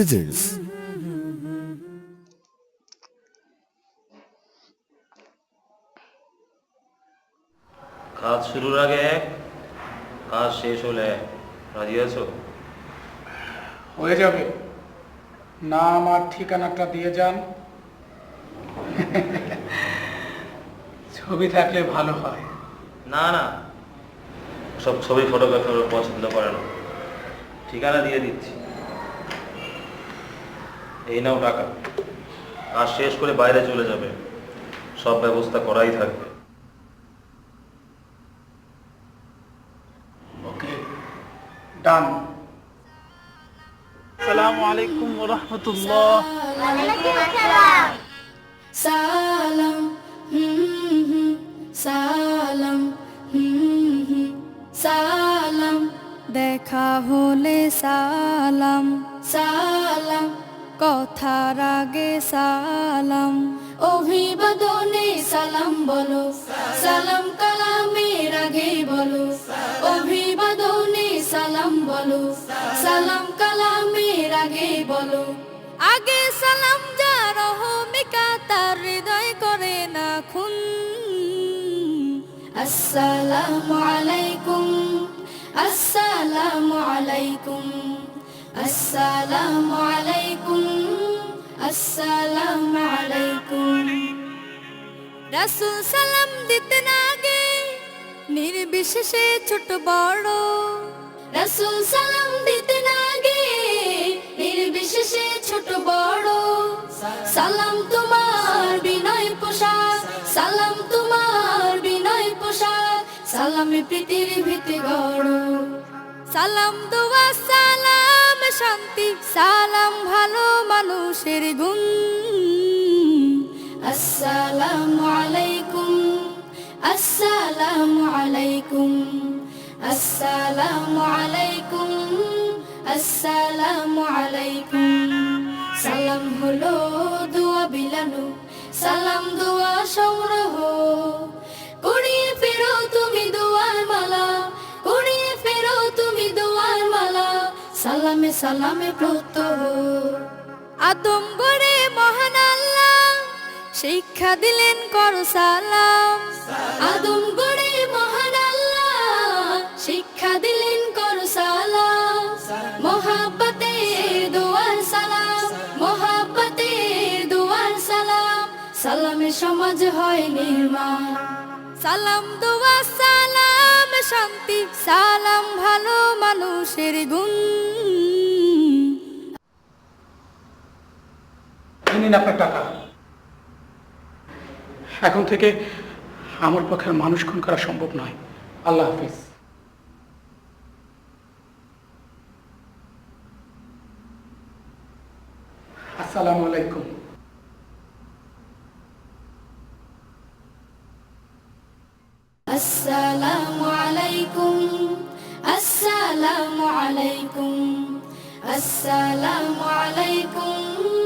presents কাজ শুরুর আগে এক কাজ শেষ হলে এক। রাজি আছো? হয়ে যাবে। নাম আর ঠিকানাটা দিয়ে যান। ছবি থাকলে ভালো হয়। না না। সব ছবি ফটোগ্রাফার পছন্দ করে না ঠিকানা দিয়ে দিচ্ছি। এই নাও টাকা। কাজ শেষ করে বাইরে চলে যাবে। সব ব্যবস্থা করাই থাকবে। ওকে ডান। আসসালামু আলাইকুম রহমতুল্লাহ। সালাম হুম হুম সালাম হুম হুম সালাম। দেখা হলে সালাম। কথার আগে সালাম। অভিবাদনে সালাম বলো। সালাম কালামের আগে বলো। অভিবাদনে সালাম বলো। সালাম কালামের আগে বলো। আগে সালাম যার অহমিকা তার হৃদয় করে না খুন আসসালামু আলাইকুম। আসসালামু আলাইকুম। আসসালামু আলাইকুম আসসালামু আলাইকুম। রাসূল সালাম দিতেন আগে, নির্বিশেষে ছোট বড়। রাসূল সালাম দিতেন আগে, নির্বিশেষে ছোট বড়। সালাম তোমার বিনয় পোশাক, সালাম তোমার বিনয় পোশাক, সালামে প্রীতির ভিতে গড়। সালাম দোয়া শান্তি, সালাম ভালো মানুষের গুণ। আসসালামু আলাইকুম আসসালামু আলাইকুম আসসালামু আলাইকুম আসসালামু আলাইকুম। সালাম হলো দোয়া বিলানো, সালাম দোয়া সংগ্রহ। কুড়িয়ে ফেরো তুমি দোয়ার মালা সালামে সালামে প্রত্যহ আদম গড়ে মহান আল্লাহ, শিক্ষা দিলেন করো সালাম। আদম গড়ে মহান আল্লাহ, শিক্ষা দিলেন করো সালাম। মোহাব্বতের দোয়ার সালাম মোহাব্বতের দোয়ার সালাম। সালামে সমাজ হয় নির্মাণ। সালাম, দোয়া, সালাম, শান্তি, সালাম, ভালো মানুষের গুণ। নিন আপনার টাকা এখন থেকে আমার পক্ষে মানুষ খুন করা সম্ভব নয়। আল্লাহ হাফিজ। আসসালামু আলাইকুম। আসসালামু আলাইকুম আসসালামু আলাইকুম আসসালামু আলাইকুম।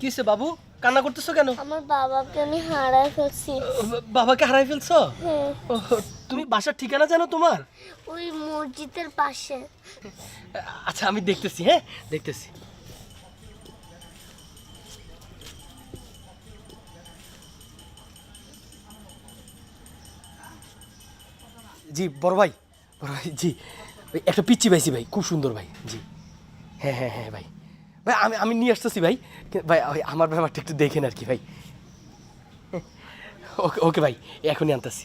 কিসে বাবু? কান্না করতেছো কেন? আমার বাবাকে আমি হারাই ফেলছি। বাবাকে হারাই ফেলছো? হ্যাঁ। তুমি বাসার ঠিকানা জানো তোমার? ওই মসজিদের পাশে। আচ্ছা আমি দেখতেছি হ্যাঁ? দেখতেছি। জি বড় ভাই বড় ভাই জি। একটা পিচ্ছি পাইছি ভাই খুব সুন্দর ভাই জি। হ্যাঁ হ্যাঁ হ্যাঁ ভাই। ভাই আমি আমি নিয়ে আসতেছি ভাই ভাই আমার ব্যাপারটা একটু দেখেন আর কি ভাই। ওকে ওকে ভাই এখনই আনতেছি।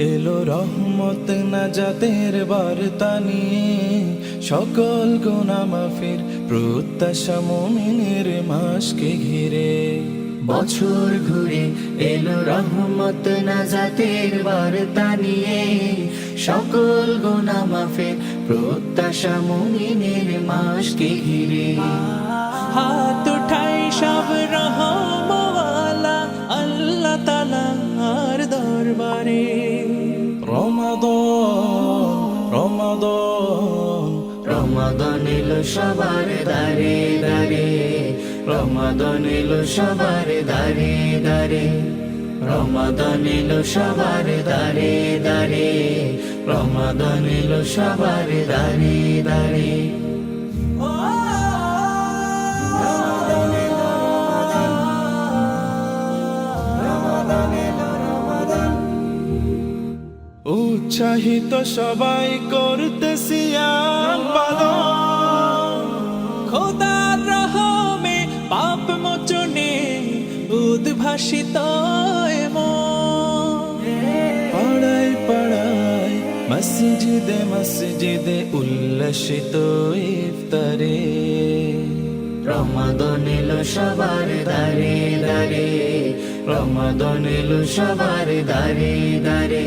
এলো রহমত না নাজাতের বার্তা নিয়ে। সকল গুণা মাফির প্রত্যাশা মুমিনের মাসকে ঘিরে। বছর ঘুরে এলো রহমত না নাজাতের বার্তা নিয়ে। সকল গুণা মাফির প্রত্যাশা মুমিনের মাসকে ঘিরে। হাত উঠাই সব রহমওয়ালা রমাদন রমাদন এলো সবার দারে দারে রমাদন এলো সবার দারে দারে রমাদন এলো সবার দারে দারে রমাদন এলো সবার দারে দারে উৎসাহিত সবাই করতে রহমে পাপ মোচনে উদ্ভাসিত পাড়ায় পাড়ায় মসজিদে মসজিদে উল্লসিত ইফতারে। রমাদন এলো সবার দারে দারে, রমাদন এলো সবার দারে দারে।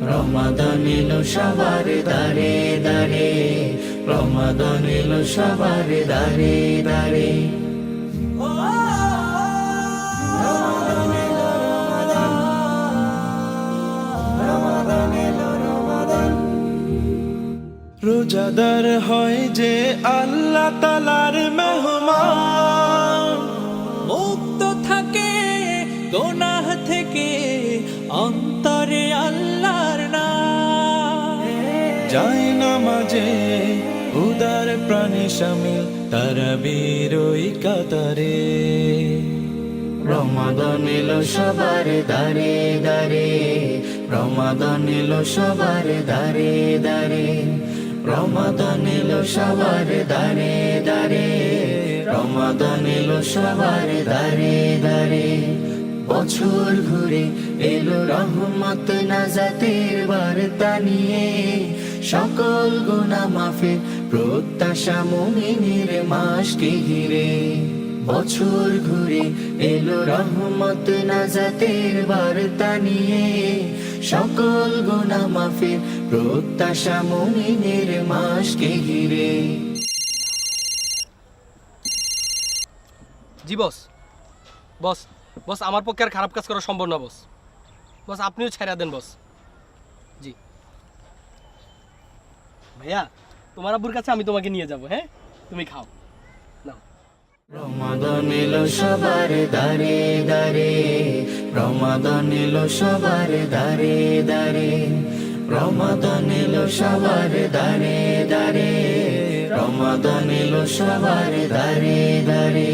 রমাদন এলো সবার দারে দারে রমাদন এলো সবার দারে দারে রোজাদার হয় যে আল্লাহ তালার মেহমান, মুক্ত থাকে, গোনাহ থেকে অন্তরে আল্লাহর নাম যায় নামাজে, উদার প্রাণী শামিল তারা বীরই কাতারে। রমাদন এলো সবার দারে দারে রমাদন এলো সবার দারে দারে রমাদন এলো সবার দারে দারে রমাদন এলো সবার দারে দারে বছর ঘুরে এলো রহমত নাজাতের বার্তা নিয়ে সকল গুণা মাফে প্রত্যাশা মুমিনের মাসকে ঘিরে। বছর ঘুরে এলো রহমত নাজাতের বার্তা নিয়ে। সকল গুণা মাফে প্রত্যাশা মুমিনের মাসকে ঘিরে। জি, বস। বস বস, আমার পক্ষে আর খারাপ কাজ করা সম্ভব না, বস। বস, আপনিও ছেড়া দেন, বস। ভাইয়া, তোমার আব্বুর কাছে আমি তোমাকে নিয়ে যাব হ্যাঁ? তুমি খাও। রমাদন এলো সবার দারে দারে রমাদন এলো সবার দারে দারে রমাদন এলো সবার দারে দারে রমাদন এলো সবার দারে দারে